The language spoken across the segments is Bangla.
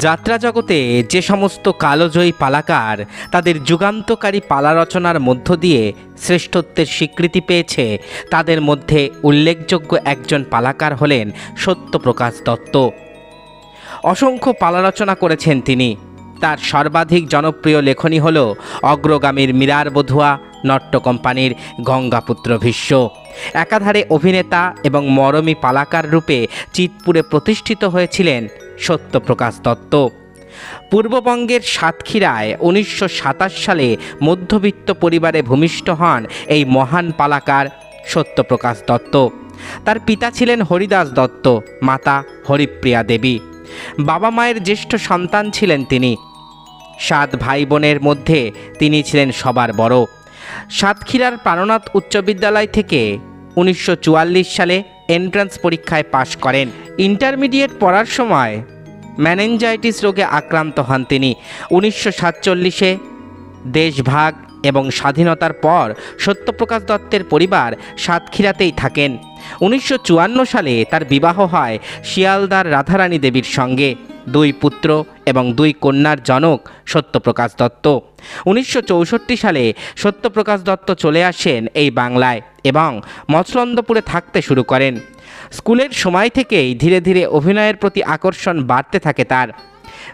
যাত্রা জগতে যে সমস্ত কালোজয়ী পালাকার তাদের যুগান্তকারী পালা রচনার মধ্য দিয়ে শ্রেষ্ঠত্বের স্বীকৃতি পেয়েছে, তাদের মধ্যে উল্লেখযোগ্য একজন পালাকার হলেন সত্যপ্রকাশ দত্ত। অসংখ্য পালা রচনা করেছেন তিনি। তার সর্বাধিক জনপ্রিয় লেখনী হল অগ্রগামীর মীরার বধুয়া, নট্য কোম্পানির গঙ্গাপুত্র ভীষ্ম। একাধারে অভিনেতা এবং মরমী পালাকার রূপে চিতপুরে প্রতিষ্ঠিত হয়েছিলেন সত্যপ্রকাশ দত্ত। পূর্ববঙ্গের সাতক্ষীরায় উনিশশো সাতাশ সালে মধ্যবিত্ত পরিবারে ভূমিষ্ঠ হন এই মহান পালাকার সত্যপ্রকাশ দত্ত। তার পিতা ছিলেন হরিদাস দত্ত, মাতা হরিপ্রিয়া দেবী। বাবা মায়ের জ্যেষ্ঠ সন্তান ছিলেন তিনি। সাত ভাই বোনের মধ্যে তিনি ছিলেন সবার বড়। সাতক্ষীরার প্রাণনাথ উচ্চ বিদ্যালয় থেকে উনিশশো চুয়াল্লিশ সালে এন্ট্রান্স পরীক্ষায় পাশ করেন। ইন্টারমিডিয়েট পড়ার সময় ম্যানেঞ্জাইটিস রোগে আক্রান্ত হন তিনি। উনিশশো সাতচল্লিশে দেশভাগ এবং স্বাধীনতার পর সত্যপ্রকাশ দত্তের পরিবার সাতক্ষীরাতেই থাকেন। উনিশশো চুয়ান্ন সালে তার বিবাহ হয় শিয়ালদার রাধারানী দেবীর সঙ্গে। দুই পুত্র এবং দুই কন্যার জনক সত্যপ্রকাশ দত্ত। উনিশশো চৌষট্টি সালে সত্যপ্রকাশ দত্ত চলে আসেন এই বাংলায় এবং মৎস্যন্দপুরে থাকতে শুরু করেন। স্কুলের সময় থেকেই ধীরে ধীরে অভিনয়ের প্রতি আকর্ষণ বাড়তে থাকে তার।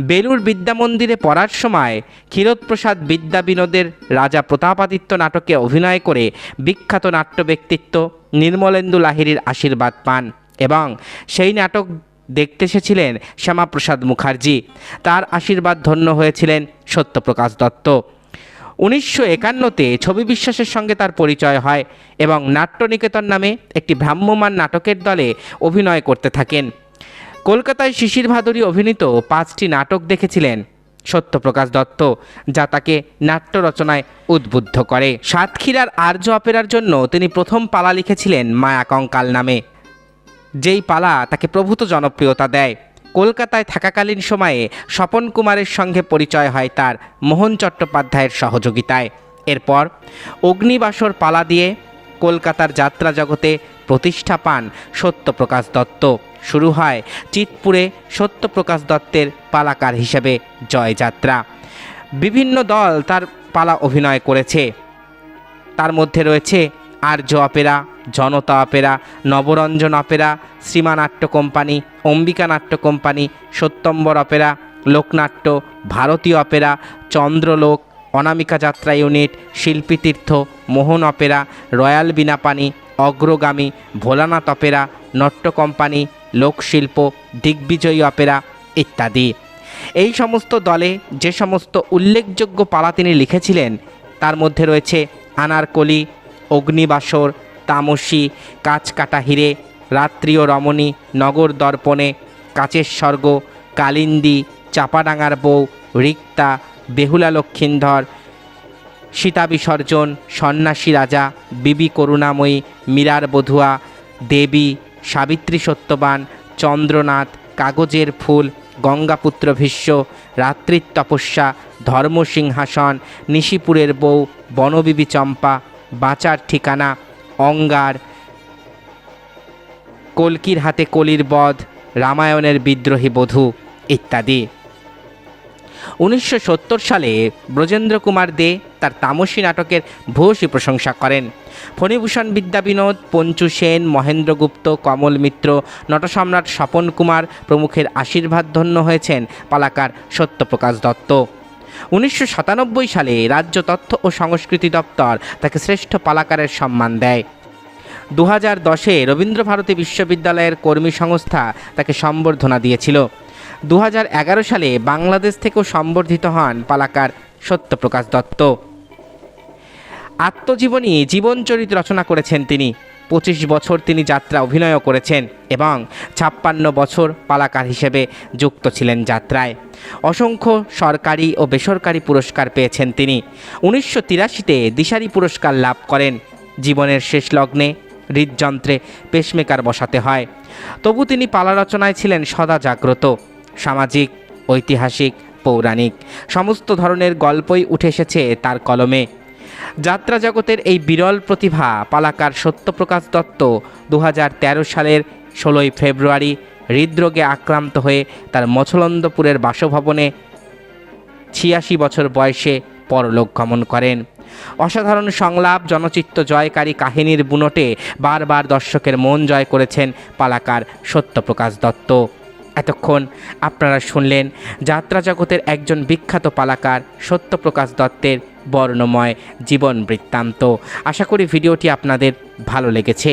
বেলুর বিদ্যা মন্দিরে পড়ার সময় ক্ষীরোদপ্রসাদ বিদ্যা বিনোদের রাজা প্রতাপাদিত্য নাটকে অভিনয় করে বিখ্যাত নাট্য ব্যক্তিত্ব নির্মলেন্দু লাহিড়ির আশীর্বাদ পান এবং সেই নাটক দেখতে এসেছিলেন শ্যামাপ্রসাদ মুখার্জি। তার আশীর্বাদ ধন্য হয়েছিলেন সত্যপ্রকাশ দত্ত। উনিশশো একান্নতে ছবি বিশ্বাসের সঙ্গে তার পরিচয় হয় এবং নাট্যনিকেতন নামে একটি ভ্রাম্যমাণ নাটকের দলে অভিনয় করতে থাকেন। কলকাতায় শিশির ভাদুরী অভিনীত পাঁচটি নাটক দেখেছিলেন সত্যপ্রকাশ দত্ত, যা তাকে নাট্য রচনায় উদ্বুদ্ধ করে। সাতক্ষীরার আর্য অপেরার জন্য তিনি প্রথম পালা লিখেছিলেন মায়া কঙ্কাল নামে। যেই পালা তাকে প্রভূত জনপ্রিয়তা দেয়। কলকাতায় থাকাকালীন সময়ে স্বপন কুমারের সঙ্গে পরিচয় হয় তার মোহন চট্টোপাধ্যায়ের সহযোগিতায়। এরপর অগ্নিবাসর পালা দিয়ে কলকাতার যাত্রা জগতে প্রতিষ্ঠা পান সত্যপ্রকাশ দত্ত। শুরু হয় চিতপুরে সত্যপ্রকাশ দত্তের পালাকার হিসেবে জয়যাত্রা। বিভিন্ন দল তার পালা অভিনয় করেছে। তার মধ্যে রয়েছে Arya opera Janata opera Nabaranjan opera Shrima Natya company Ambika নাট্য কোম্পানি, সত্যম্বর অপেরা লোকনাট্য, ভারতীয় অপেরা চন্দ্রলোক, অনামিকা যাত্রা unit, Shilpitirtha, Mohan opera royal Binapani Agragami, Bholanath opera নট্য কোম্পানি, লোকশিল্প, দিগ্বিজয়ী অপেরা ইত্যাদি। এই সমস্ত দলে যে সমস্ত উল্লেখযোগ্য পালা তিনি লিখেছিলেন, তার মধ্যে রয়েছে আনারকলি, অগ্নিবাসর তামসী, কাঁচকাটা হিরে রাত্রিও রমণী, নগর দর্পণে, কাচের স্বর্গ, কালিন্দী, চাপাডাঙ্গার বউ, রিক্তা, বেহুলা লক্ষিন্দর সীতা বিসর্জন, সন্ন্যাসী রাজা, বিবি করুণাময়ী, মীরার বধুয়া, দেবী, সাবিত্রী সত্যবান, চন্দ্রনাথ, কাগজের ফুল, গঙ্গাপুত্র ভীষ্ম, রাত্রির তপস্যা, ধর্মসিংহাসন, নিশিপুরের বউ, বনবিবি চম্পা, বাঁচার ঠিকানা অঙ্গার, কলকির হাতে কলির বধ, রামায়ণের বিদ্রোহী বধূ ইত্যাদি। উনিশশো সত্তর সালে ব্রজেন্দ্র কুমার দে তার তামসী নাটকের ভূয়সী প্রশংসা করেন। ফণিভূষণ বিদ্যা বিনোদ পঞ্চু সেন মহেন্দ্রগুপ্ত কমল মিত্র, নটসম্রাট স্বপন কুমার প্রমুখের আশীর্বাদ ধন্য হয়েছেন পালাকার সত্যপ্রকাশ দত্ত। উনিশশো সাতানব্বই সালে রাজ্য তথ্য ও সংস্কৃতি দপ্তর তাকে শ্রেষ্ঠ পালাকারের সম্মান দেয়। দু হাজার দশে রবীন্দ্রভারতী বিশ্ববিদ্যালয়ের কর্মী সংস্থা তাকে সম্বর্ধনা দিয়েছিল। দু হাজার এগারো সালে বাংলাদেশ থেকেও সম্বর্ধিত হন পালাকার সত্যপ্রকাশ দত্ত। আত্মজীবনী জীবনচরিত রচনা করেছেন তিনি। পঁচিশ বছর তিনি যাত্রা অভিনয়ও করেছেন এবং ছাপ্পান্ন বছর পালাকার হিসেবে যুক্ত ছিলেন যাত্রায়। অসংখ্য সরকারি ও বেসরকারি পুরস্কার পেয়েছেন তিনি। উনিশশো তিরাশিতে দিশারি পুরস্কার লাভ করেন। জীবনের শেষ লগ্নে হৃদযন্ত্রে পেসমেকার বসাতে হয়। তবু তিনি পালা রচনায় ছিলেন সদা জাগ্রত। সামাজিক, ঐতিহাসিক, পৌরাণিক সমস্ত ধরনের গল্পই উঠে এসেছে তার কলমে। যাত্রা জগতের এই বিরল প্রতিভা পালাকার সত্যপ্রকাশ দত্ত দু হাজার তেরো সালের ষোলোই ফেব্রুয়ারি হৃদরোগে আক্রান্ত হয়ে তার মছলন্দপুরের বাসভবনে ছিয়াশি বছর বয়সে পরলোক গমন করেন। অসাধারণ সংলাপ, জনচিত্ত জয়কারী কাহিনীর বুনটে বারবার দর্শকের মন জয় করেছেন পালাকার সত্যপ্রকাশ দত্ত। এতক্ষণ আপনারা শুনলেন যাত্রা জগতের একজন বিখ্যাত পালাকার সত্যপ্রকাশ দত্তের বর্ণময় জীবন বৃত্তান্ত। আশা করি ভিডিওটি আপনাদের ভালো লেগেছে।